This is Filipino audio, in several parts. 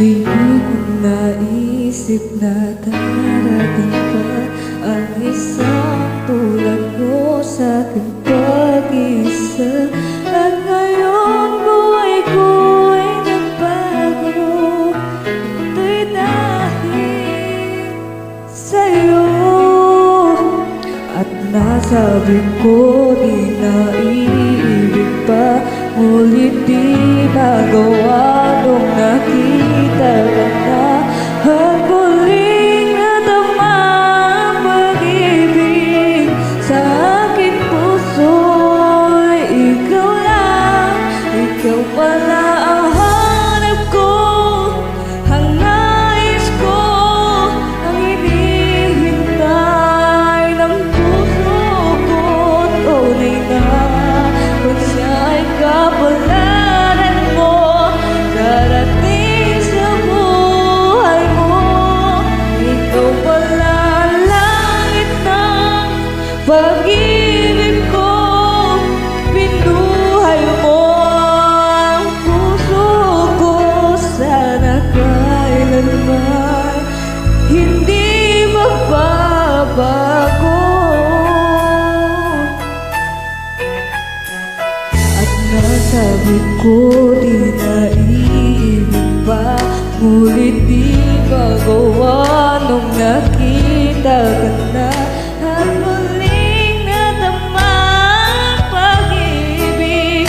Tuwing kong naisip na darating ka Ang isang tulad mo sa aking pag-isa. At ngayon buhay ko ay nagbago Ito'y dahil sa'yo. At nasabi ko din Sabi ko di naiibig pa Ngunit di magawa nung nakita ka na? At muling natama ang pag-ibig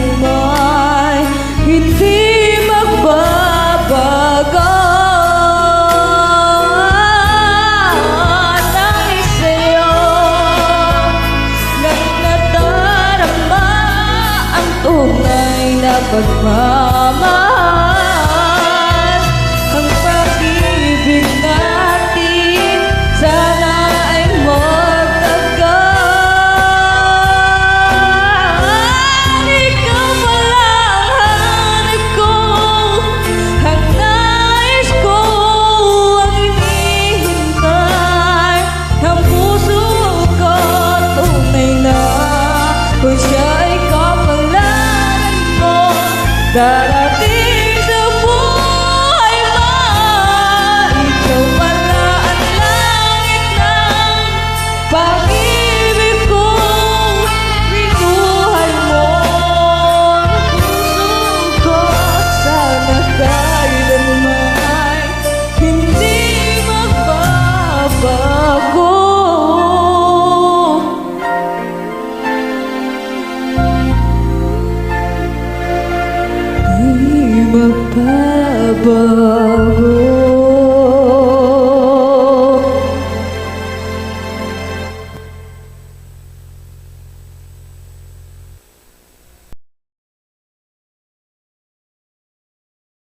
pagmamahal 哒哒 people